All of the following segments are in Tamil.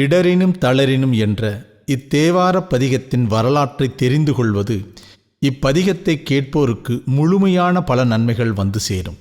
இடரினும் தளரினும் என்ற இத்தேவார பதிகத்தின் வரலாற்றை தெரிந்து கொள்வது இப்பதிகத்தை கேட்போருக்கு முழுமையான பல நன்மைகள் வந்து சேரும்.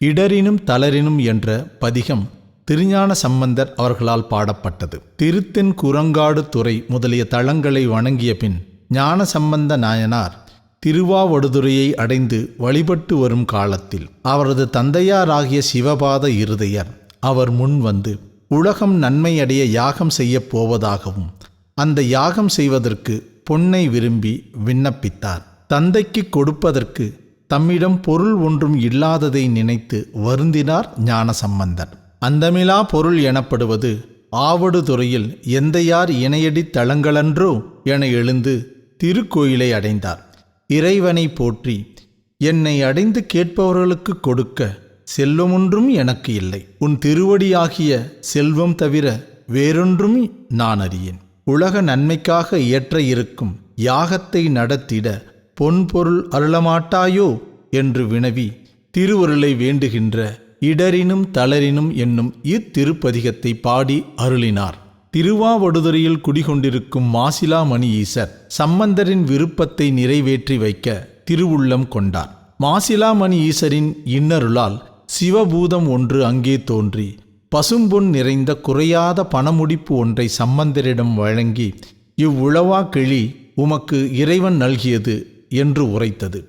இடரினும் தளரினும் என்ற பதிகம் திருஞான சம்பந்தர் அவர்களால் பாடப்பட்டது. திருத்தென் குரங்காடு துறை முதலிய தளங்களை வணங்கிய பின் ஞான சம்பந்த நாயனார் திருவாவடுதுறையை அடைந்து வழிபட்டு வரும் காலத்தில் அவரது தந்தையாராகிய சிவபாத இருதயர் அவர் முன் வந்து உலகம் நன்மையடைய யாகம் செய்யப் போவதாகவும் அந்த யாகம் செய்வதற்கு பொன்னை விரும்பி விண்ணப்பித்தார். தந்தைக்கு கொடுப்பதற்கு தம்மிடம் பொருள் ஒன்றும் இல்லாததை நினைத்து வருந்தினார் ஞானசம்பந்தர் அந்தமிலா பொருள் எனப்படுவது ஆவடுதுறையில் எந்தையார் இணையடி தளங்களன்றோ என எழுந்து திருக்கோயிலை அடைந்தார். இறைவனை போற்றி என்னை அடைந்து கேட்பவர்களுக்கு கொடுக்க செல்வமொன்றும் எனக்கு இல்லை. உன் திருவடியாகிய செல்வம் தவிர வேறொன்றும் நான் அறியேன். உலக நன்மைக்காக இயற்ற இருக்கும் யாகத்தை நடத்திட பொன்பொருள் அருளமாட்டாயோ என்று வினவி திருவருளை வேண்டுகின்ற இடரினும் தளரினும் என்னும் இத்திருப்பதிகத்தை பாடி அருளினார். திருவாவடுதுறையில் குடிகொண்டிருக்கும் மாசிலாமணி ஈசர் சம்பந்தரின் விருப்பத்தை நிறைவேற்றி வைக்க திருவுள்ளம் கொண்டார். மாசிலாமணி ஈசரின் இன்னருளால் சிவபூதம் ஒன்று அங்கே தோன்றி பசும்பொன் நிறைந்த குறையாத பணமுடிப்பு ஒன்றை சம்பந்தரிடம் வழங்கி இவ்வுளவா கிளி உமக்கு இறைவன் நல்கியது என்று உரைத்தது.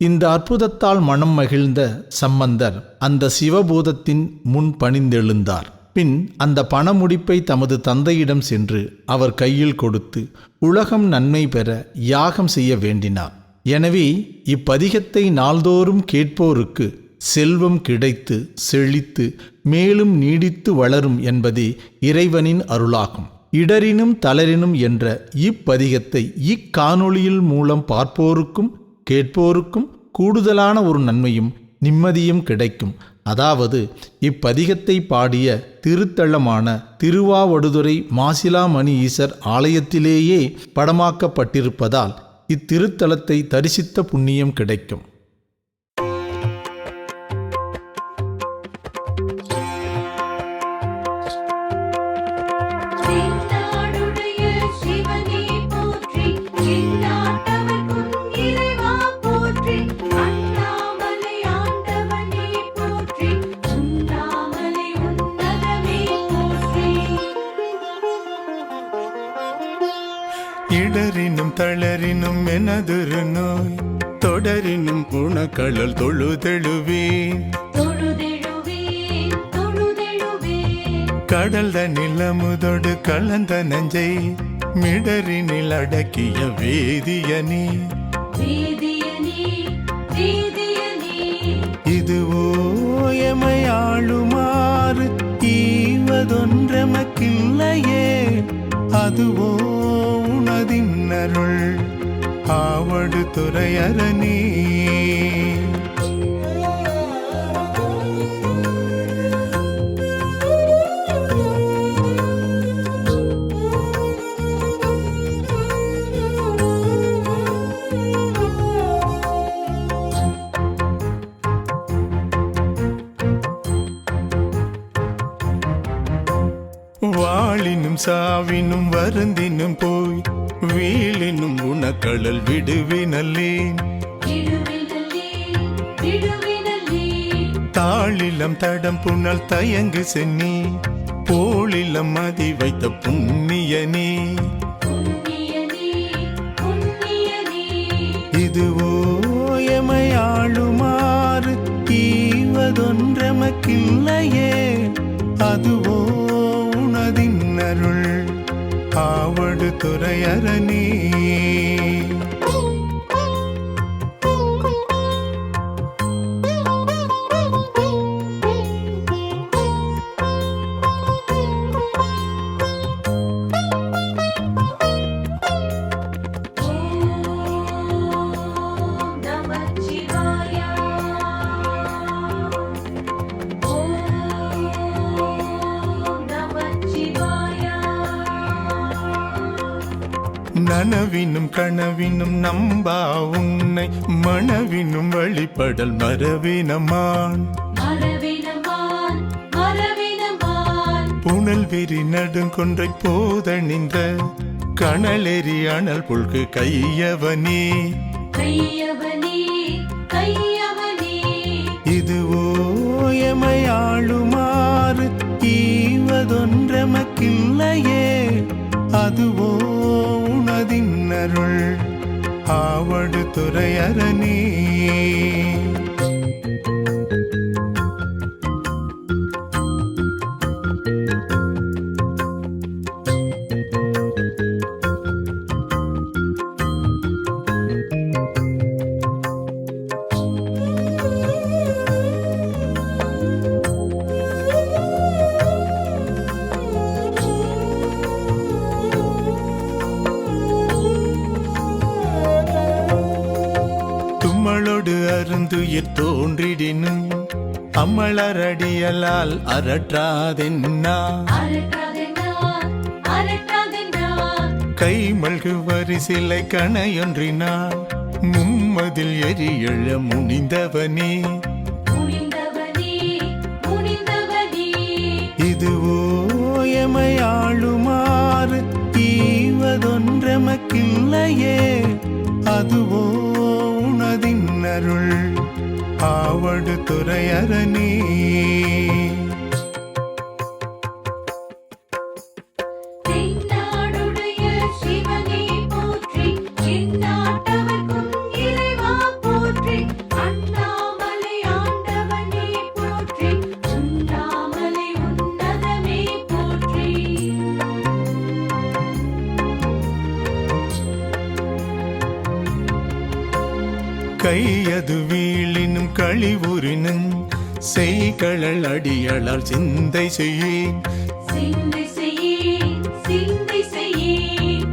இந்த அற்புதத்தால் மனம் மகிழ்ந்த சம்பந்தர் அந்த சிவபூதத்தின் முன் பணிந்தெழுந்தார். பின் அந்த பணமுடிப்பை தமது தந்தையிடம் சென்று அவர் கையில் கொடுத்து உலகம் நன்மை பெற யாகம் செய்ய வேண்டினார். எனவே இப்பதிகத்தை நாள்தோறும் கேட்போருக்கு செல்வம் கிடைத்து செழித்து மேலும் நீடித்து வளரும் என்பதே இறைவனின் அருளாகும். இடரினும் தளரினும் என்ற இப்பதிகத்தை இக்காணொளியில் மூலம் பார்ப்போருக்கும் கேட்போருக்கும் கூடுதலான ஒரு நன்மையும் நிம்மதியும் கிடைக்கும். அதாவது இப்பதிகத்தை பாடிய திருத்தலமான திருவாவடுதுறை மாசிலாமணி ஈசர் ஆலயத்திலேயே படமாக்கப்பட்டிருப்பதால் இத்திருத்தலத்தை தரிசித்த புண்ணியம் கிடைக்கும். குணக்களல் தொழுதெழுவேன் தொழுதெழுவேன் தொழுதெழுவேன் கடல் நிலமுதொடு கலந்த நஞ்சை மிடரினில் அடக்கிய வேதியனே. வேதியனே இதுவோ எமையாளுமாறு ஈவதொன்றமக்கில்லையே. அதுவோ உனதின்னருள் ஆவடு துறையரணி வாளினும் சாவினும் வருந்தினும் போ வீழினும் உனக்களல் விடுவினல்லேன் விடுவினலே தாளிலம் தடம் புனல் தயங்கு சென்னி. போலிலம் மதி வைத்த புண்ணியனே புண்ணியனே புண்ணியனே இதுவோ எமையாளுமாறு ஈவதொன்றமக்கில்லையே அதுவோ ஆவடு துறையரணே நனவினும் கனவினும் நம்பா உன்னை மனவினும் வழிபடல் மரவினமான் மரவினமான் மரவினமான் புன பூனல் வெறி நடுங்கொன்றை போதணிந்த கணலெறி அனல் புல்கு கையவனே இதுவோ எமையாளுமாறு ஈவதொன்றமக்கில்லையே. அதுவோ உனதின் அருள். ஆவடு துறையரணே அம்மளரடியலால் அரற்றாதென்னா? கை மல்கு வரிசிலை கணையொன்றினாள் மும்மதில் எரியழ முனிந்தவனே. முனிந்தவனே இதுவோ எமையாளுமாறு ஈவதொன்றமக்கில்லையே. அதுவோ திருவடு துறையரணே வீழினும் கழிவுறினும் செய்களல் அடியளால் சிந்தை செய்யேன்.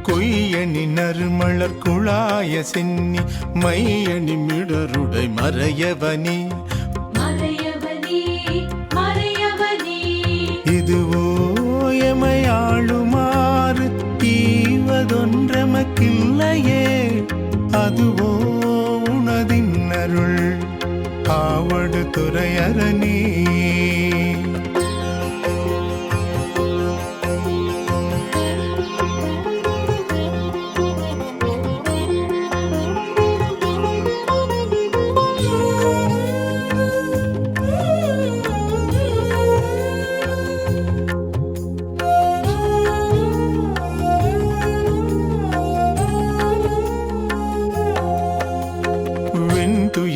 கொய்யணி நறுமலர் குழாய சென்னி மையணி மிடருடை மறையவனே. இதுவோ எமையாளுமாறு ஈவதொன்றமக்கில்லையே துறையரணே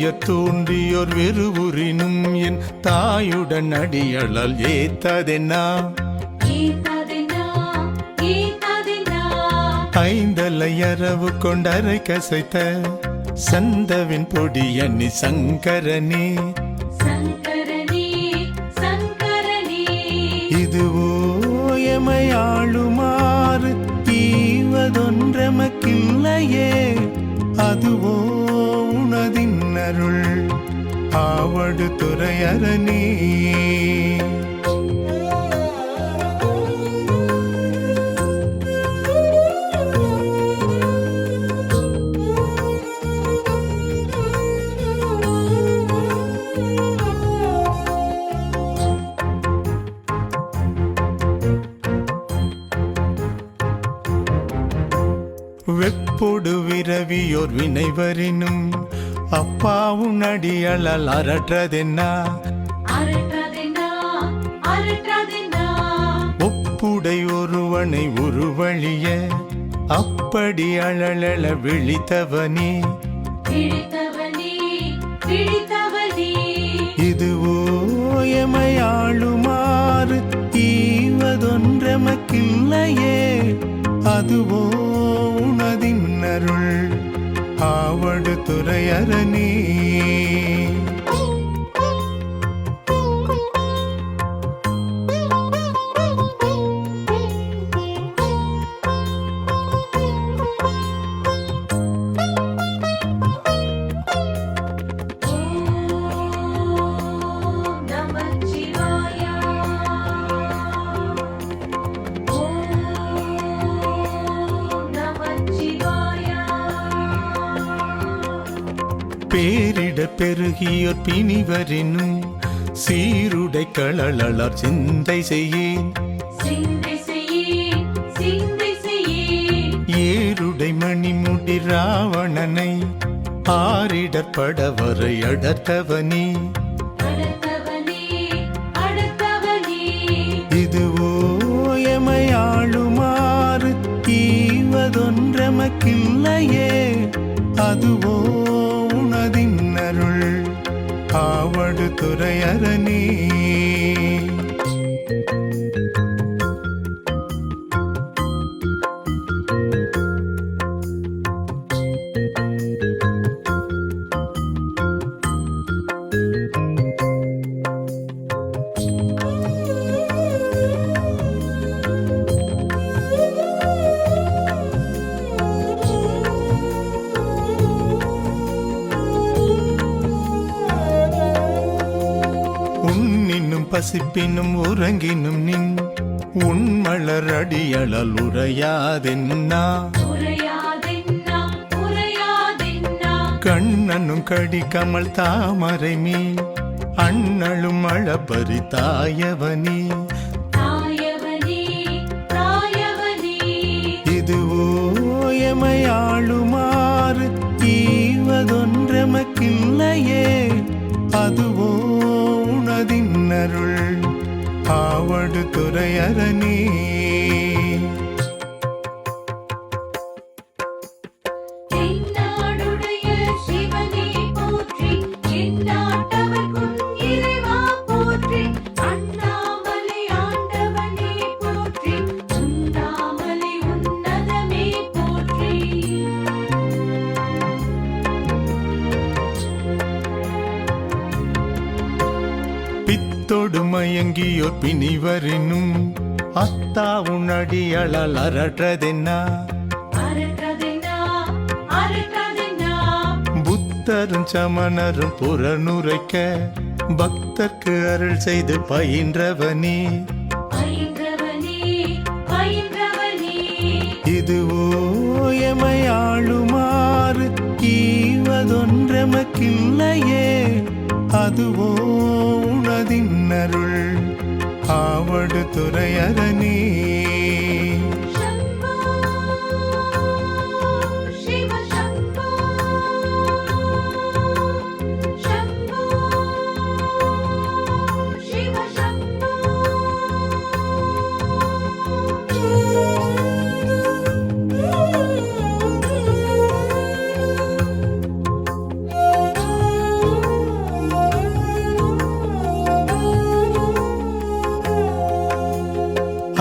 வெண்துயர் தோன்றியோர் வெறுவுறினும் என் தாயுடன் அடியளால் ஏத்ததென்னா? ஐந்தலை அரவு கொண்டரை கசைத்த சந்தவின் பொடியண்ணி சங்கரனே. இதுவோ எமையாளுமாறு ஈவதொன்றமக்கில்லையே அதுவோ அருள் ஆவடு துறையரணி வெப்பொடு விரவியோர் வினைவரினும் அப்பாவும் அடியளால் அரற்றதென்னா? ஒப்புடை ஒருவனை உருவழிய அப்படி அழலள விழித்தவனே. இதுவோ எமையாளுமாறு ஈவதொன்றமக்கில்லையே அதுவோ உனதின் அருள். ஆவடு துறையரணே பெருகியோர் பிணிவரினும் சீருடை களளர் சிந்தை செய்யேன். ஏருடை மணிமுடி ராவணனை ஆரிடப்படவரை அடர்த்தவனி. இதுவோ எமையாளுமாறு அதுவோ துறையரணே பசிப்பினும் உறங்கினும் நின். உன்மலர் அடியளல் உரையாதென்னா? கண்ணனும் கடி கமல் தாமரை மீன். அண்ணளும் அளபரி தாயவனி. இதுவோ எமையாளுமாறு ஈவதொன்றமக்கில்லையே. ஆவடு துறையரணே மயங்கியோர் பிணிவரினும். அத்தா உன்னடியளால் அரற்றதென்னா புத்தரும் சமணரும் புறநுரைக்க பக்தர்க்கு அருள் செய்து பயின்றவனே. இதுவோ எமையாளுமாறு ஈவதொன்றமக்கில்லையே அதுவோ உனதின் அருள். ஆவடு துறையரணே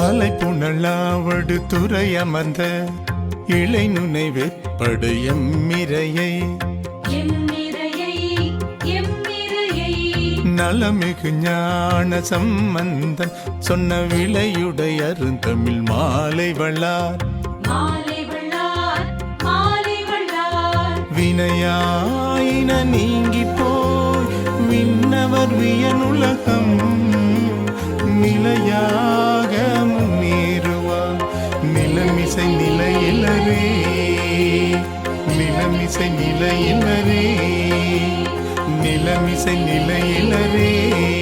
அலை புனலாவடு துறை அமர்ந்த இளை நுனை வெப்படு எம்மிரையை நலமிகு ஞான சம்பந்தன் சொன்ன விளையுடைய அருந்தமிழ் மாலை மாலை மாலை வள்ளார் வினையாயின நீங்கி போய் விண்ணவர் வியனுலகம் நிலையாக நிலமிசை நிலையிலரே. நிலமிசை நிலையிலரே.